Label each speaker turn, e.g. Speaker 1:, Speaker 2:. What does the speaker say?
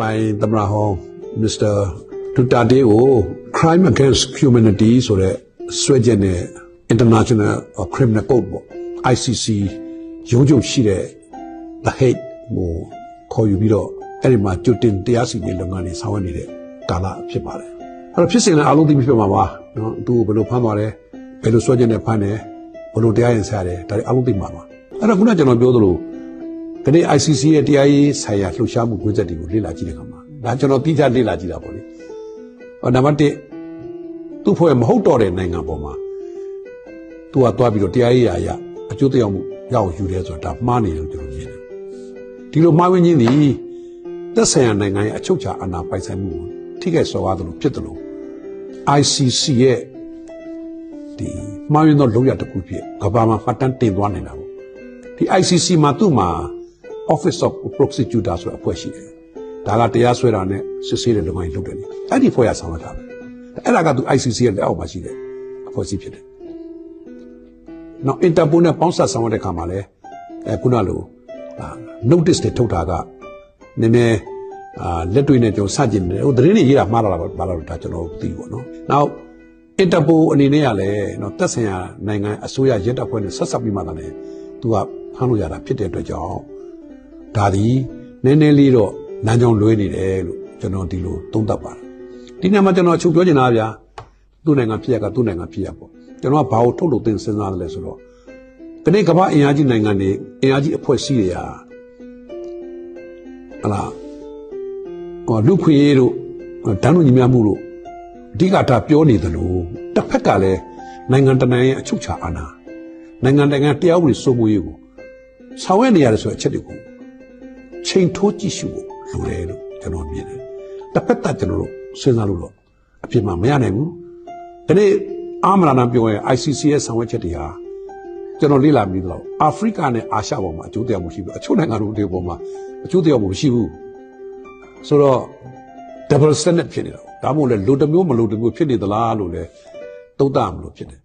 Speaker 1: ပိုင်သမရဟောင်း Mr. Duterte ကို crime against humanity ဆိုတဲ့ဆွဲချက်နဲ့ International Criminal Court ပေါ့ ICC ရုံးချုပ်ရှိတဲ့ The Hague ကိုခေါ်ယူပြီးတော့အဲ့ဒီမှာကြိုတင်တရားစီရင်လုပ်ငန်းတွေဆောင်ရွက်နေတဲ့ကာလဖြစ်ပါတယ်အဲ့တော့ဖြစ်စဉ်လည်းအားလုံးသိပြီးပြမှာပါနော်သူ့ကိုဘယ်လိုဖမ်းသွားလဲဘယ်လိုဆွဲချက်နဲ့ဖမ်းတယ်ဘယ်လိုတရားရင်ဆရာတယ်ဒါတွေအားလုံးသိမှာပါအဲ့တော့ခုနကကျွန်တော်ပြောသလို ဒီနေ့ ICC ရဲ့တရားရေးဆိုင်ရာလှုပ်ရှားမှုကွင်းဆက်တွေကိုလေ့လာကြည့်တဲ့အခါမှာဒါကျွန်တော်တိကျလေ့လာကြည့်တာပေါ့လေဟောနံပါတ်1သူ့ဖွဲ့မဟုတ်တော့တဲ့နိုင်ငံပေါ်မှာသူကသွားပြီးတော့တရားရေးရာအရအကျိုးသက်ရောက်မှုရအောင်ယူတယ်ဆိုတာဒါမှားနေတယ်လို့ကျွန်တော်မြင်တယ်ဒီလိုမှားဝင်ခြင်းသည်သက်ဆိုင်ရာနိုင်ငံရဲ့အချုပ်အခြာအာဏာပိုင်ဆိုင်မှုကိုထိခိုက်စော်ကားသလိုဖြစ်တယ်လို့ ICC ရဲ့ဒီမှားယွင်းသောလုပ်ရတစ်ခုဖြစ်ကမ္ဘာမှာမှတ်တမ်းတင်သွားနေတာပေါ့ဒီ ICC မှာသူ့မှာ Office of Prosecutor ဆိုတဲ့အဖွဲ့ရှိတယ်ဒါကတရားစွဲတာနဲ့စစ်ဆေးတဲ့လုပ်ငန်းလုပ်တယ်လေအဲ့ဒီဖွဲ့ရဆောင်ရတာပဲအဲ့ဒါကသူ ICC ရဲ့လက်အောက်မှာရှိတဲ့အဖွဲ့အစည်းဖြစ်တယ်နောက် Interpol နဲ့ပေါင်းစပ်ဆောင်ရတဲ့ခါမှာလဲအဲခုနလိုအာ notice တွေထုတ်တာကနည်းနည်းအာလက်တွေ့နဲ့ကျွန်တော်စကြင်တယ်ဟိုသတင်းတွေရေးတာမှားလာတာပါလာတော့ဒါကျွန်တော်သိပေါ့နော်နောက် Interpol အနေနဲ့ကလည်းနော်တက်ဆိုင်ရာနိုင်ငံအစိုးရရဲတပ်ဖွဲ့နဲ့ဆက်ဆက်ပြီးမှလည်းသူကဖမ်းလို့ရတာဖြစ်တဲ့အတွက်ကြောင့် ဒါဒီနည်းနည်းလေးတော့လမ်းကြောင်းလွဲနေတယ်လို့ကျွန်တော်ဒီလိုသုံးသပ်ပါတယ်ဒီနေ့မှာကျွန်တော်အချုပ်ပြောချင်တာဗျာသူ့နိုင်ငံဖြစ်ရကသူ့နိုင်ငံဖြစ်ရပေါ့ကျွန်တော်ကဘာကိုထုတ်လို့သင်စဉ်းစားတယ်လဲဆိုတော့ဒီနေ့ကမ္ဘာအင်အားကြီးနိုင်ငံတွေအင်အားကြီးအဖွဲ့အစည်းတွေဟာဟလာဟောလူခွေရေးတို့တန်းလို့ညီမျှမှုတို့အဓိကထားပြောနေသလိုတစ်ဖက်ကလည်းနိုင်ငံတကာရဲ့အချုပ်ချာအာဏာနိုင်ငံတကာတရားဥပဒေစိုးမိုးရေးကိုဆောင်ရွက်နေရတယ်ဆိုတဲ့အချက်တွေကို ချိန်ထိုးကြည့်ရှုဖို့လိုတယ်လို့ကျွန်တော်မြင်တယ်တစ်ဖက်သက်ကျွန်တော်တို့စဉ်းစားလို့တော့အပြစ်မှမရနိုင်ဘူးဒီနေ့အာမရာနာပြောရင် ICC ရဲ့ဆောင်ရွက်ချက်တွေဟာကျွန်တော်လေ့လာပြီးတော့အာဖရိကနဲ့အာရှပေါ်မှာအကျိုးတရားမှုရှိဘူးအချို့နိုင်ငံတို့တွေပေါ်မှာအကျိုးတရားမှုမရှိဘူးဆိုတော့ double standard ဖြစ်နေတာပေါ့ဒါမှမဟုတ်လေလိုတစ်မျိုးမလိုတစ်မျိုးဖြစ်နေသလားလို့လေသုံးသပ်မလို့ဖြစ်တယ်